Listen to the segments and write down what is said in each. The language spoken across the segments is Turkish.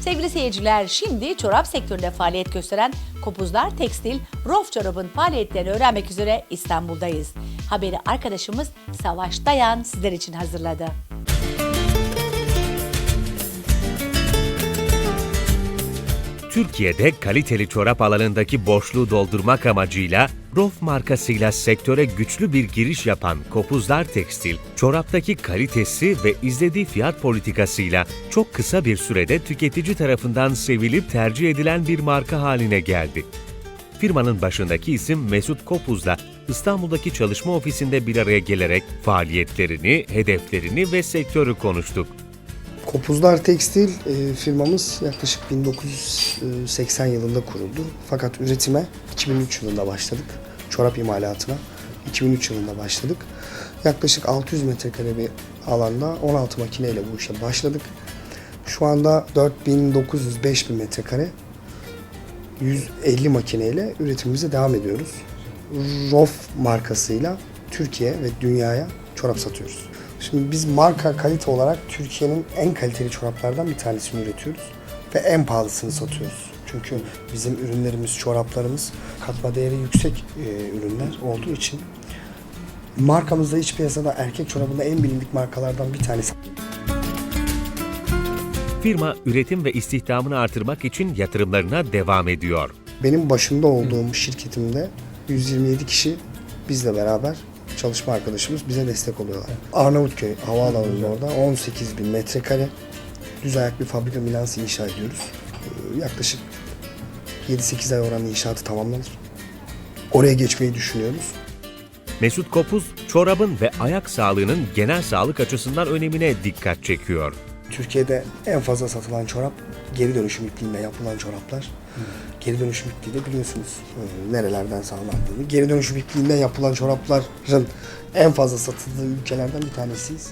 Sevgili seyirciler şimdi çorap sektöründe faaliyet gösteren Kopuzlar Tekstil Rof Çorap'ın faaliyetlerini öğrenmek üzere İstanbul'dayız. Haberi arkadaşımız Savaş Dayan sizler için hazırladı. Türkiye'de kaliteli çorap alanındaki boşluğu doldurmak amacıyla Rof markasıyla sektöre güçlü bir giriş yapan Kopuzlar Tekstil, çoraptaki kalitesi ve izlediği fiyat politikasıyla çok kısa bir sürede tüketici tarafından sevilip tercih edilen bir marka haline geldi. Firmanın başındaki isim Mesut Kopuz'la İstanbul'daki çalışma ofisinde bir araya gelerek faaliyetlerini, hedeflerini ve sektörü konuştuk. Kopuzlar Tekstil e, firmamız yaklaşık 1980 yılında kuruldu. Fakat üretime 2003 yılında başladık. Çorap imalatına 2003 yılında başladık. Yaklaşık 600 metrekare bir alanda 16 makineyle bu işe başladık. Şu anda 4900-5000 metrekare 150 makineyle üretimimize devam ediyoruz. Rof markasıyla Türkiye ve dünyaya çorap satıyoruz. Şimdi biz marka kalite olarak Türkiye'nin en kaliteli çoraplardan bir tanesini üretiyoruz ve en pahalısını satıyoruz. Çünkü bizim ürünlerimiz, çoraplarımız katma değeri yüksek e, ürünler olduğu için markamızda iç piyasada erkek çorabında en bilindik markalardan bir tanesi. Firma üretim ve istihdamını artırmak için yatırımlarına devam ediyor. Benim başında olduğum şirketimde 127 kişi bizle beraber çalışma arkadaşımız bize destek oluyorlar. Arnavutköy havaalanının orada 18 bin metrekare düz ayak bir fabrika binası inşa ediyoruz. Yaklaşık 7-8 ay oranın inşaatı tamamlanır. Oraya geçmeyi düşünüyoruz. Mesut Kopuz, çorabın ve ayak sağlığının genel sağlık açısından önemine dikkat çekiyor. Türkiye'de en fazla satılan çorap geri dönüşüm ipliğinde yapılan çoraplar. Geri dönüşüm ipliği de biliyorsunuz e, nerelerden sağlandığını. Geri dönüşüm ipliğinde yapılan çorapların en fazla satıldığı ülkelerden bir tanesiyiz.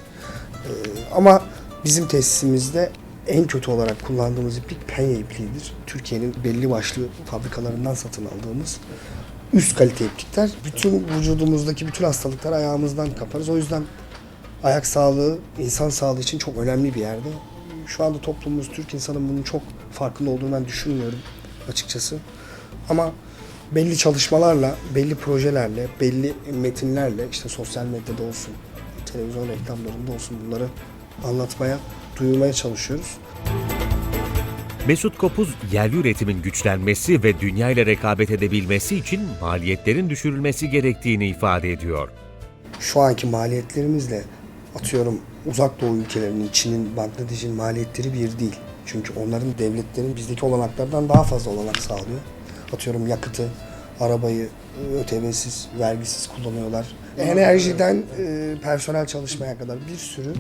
E, ama bizim tesisimizde en kötü olarak kullandığımız iplik penye ipliğidir. Türkiye'nin belli başlı fabrikalarından satın aldığımız üst kalite iplikler. Bütün vücudumuzdaki bütün hastalıkları ayağımızdan kaparız. O yüzden ayak sağlığı insan sağlığı için çok önemli bir yerde. Şu anda toplumumuz, Türk insanın bunun çok farkında olduğunu ben düşünmüyorum açıkçası. Ama belli çalışmalarla, belli projelerle, belli metinlerle işte sosyal medyada olsun, televizyon reklamlarında olsun bunları anlatmaya, duyurmaya çalışıyoruz. Mesut Kopuz, yerli üretimin güçlenmesi ve dünya ile rekabet edebilmesi için maliyetlerin düşürülmesi gerektiğini ifade ediyor. Şu anki maliyetlerimizle atıyorum uzak doğu ülkelerinin, Çin'in, Bangladeş'in maliyetleri bir değil. Çünkü onların devletlerin bizdeki olanaklardan daha fazla olanak sağlıyor. Atıyorum yakıtı, arabayı e, ÖTV'siz, vergisiz kullanıyorlar. Enerjiden e, personel çalışmaya kadar bir sürü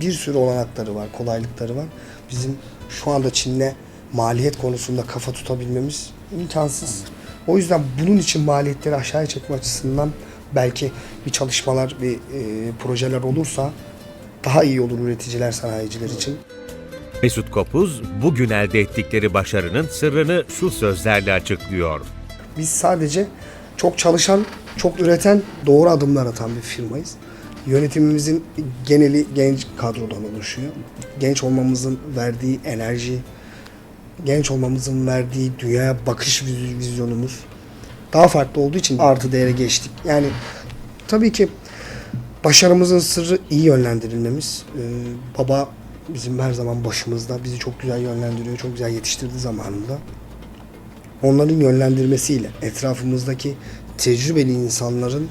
bir sürü olanakları var, kolaylıkları var. Bizim şu anda Çin'le maliyet konusunda kafa tutabilmemiz imkansız. O yüzden bunun için maliyetleri aşağıya çekme açısından belki bir çalışmalar, bir e, projeler olursa daha iyi olur üreticiler, sanayiciler için. Mesut Kopuz, bugün elde ettikleri başarının sırrını şu sözlerle açıklıyor. Biz sadece çok çalışan, çok üreten, doğru adımlar atan bir firmayız. Yönetimimizin geneli genç kadrodan oluşuyor. Genç olmamızın verdiği enerji, genç olmamızın verdiği dünyaya bakış viz- vizyonumuz daha farklı olduğu için artı değere geçtik. Yani tabii ki başarımızın sırrı iyi yönlendirilmemiz. Ee, baba bizim her zaman başımızda. Bizi çok güzel yönlendiriyor, çok güzel yetiştirdi zamanında onların yönlendirmesiyle, etrafımızdaki tecrübeli insanların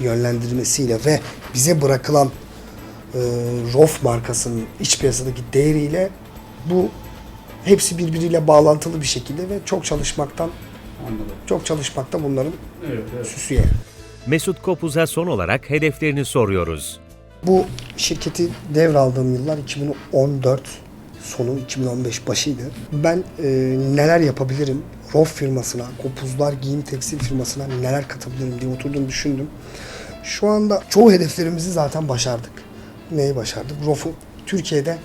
yönlendirmesiyle ve bize bırakılan e, ROF markasının iç piyasadaki değeriyle bu hepsi birbiriyle bağlantılı bir şekilde ve çok çalışmaktan çok çalışmakta bunların süsü yani. Mesut Kopuz'a son olarak hedeflerini soruyoruz. Bu şirketi devraldığım yıllar 2014 sonu 2015 başıydı. Ben e, neler yapabilirim? Rof firmasına, Kopuzlar Giyim Tekstil firmasına neler katabilirim diye oturdum düşündüm. Şu anda çoğu hedeflerimizi zaten başardık. Neyi başardık? Rof'u Türkiye'de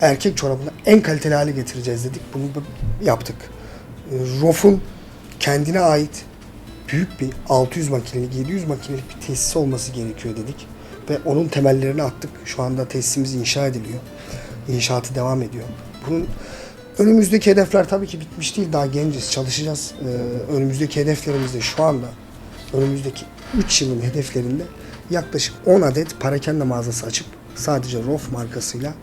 erkek çorabını en kaliteli hale getireceğiz dedik. Bunu yaptık. E, Rof'un kendine ait büyük bir 600 makinelik, 700 makinelik bir tesis olması gerekiyor dedik. Ve onun temellerini attık. Şu anda tesisimiz inşa ediliyor. İnşaatı devam ediyor. Bunun Önümüzdeki hedefler tabii ki bitmiş değil. Daha genciz, çalışacağız. Ee, önümüzdeki hedeflerimizde şu anda, önümüzdeki 3 yılın hedeflerinde yaklaşık 10 adet parakende mağazası açıp sadece Rof markasıyla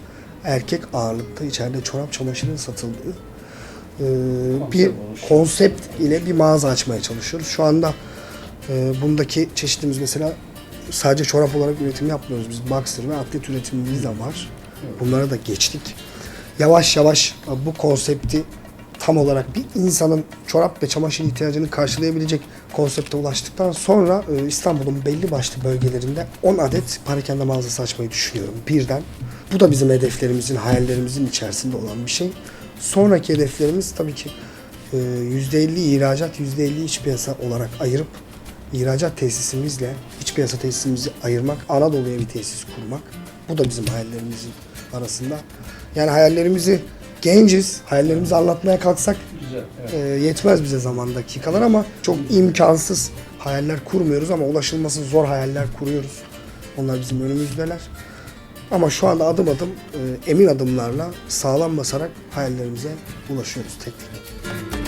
erkek ağırlıkta içeride çorap çamaşırının satıldığı e, bir konsept ile bir mağaza açmaya çalışıyoruz. Şu anda e, bundaki çeşitimiz mesela sadece çorap olarak üretim yapmıyoruz. Biz boxer ve atlet üretimimiz de var. Bunlara da geçtik. Yavaş yavaş e, bu konsepti tam olarak bir insanın çorap ve çamaşır ihtiyacını karşılayabilecek konsepte ulaştıktan sonra e, İstanbul'un belli başlı bölgelerinde 10 adet parakende mağazası açmayı düşünüyorum birden. Bu da bizim hedeflerimizin, hayallerimizin içerisinde olan bir şey. Sonraki hedeflerimiz tabii ki e, %50 ihracat, %50 iç piyasa olarak ayırıp ihracat tesisimizle iç piyasa tesisimizi ayırmak, Anadolu'ya bir tesis kurmak. Bu da bizim hayallerimizin arasında. Yani hayallerimizi genciz, hayallerimizi anlatmaya kalksak e, yetmez bize zaman dakikalar ama çok imkansız hayaller kurmuyoruz ama ulaşılması zor hayaller kuruyoruz. Onlar bizim önümüzdeler. Ama şu anda adım adım e, emin adımlarla sağlam basarak hayallerimize ulaşıyoruz tek tek.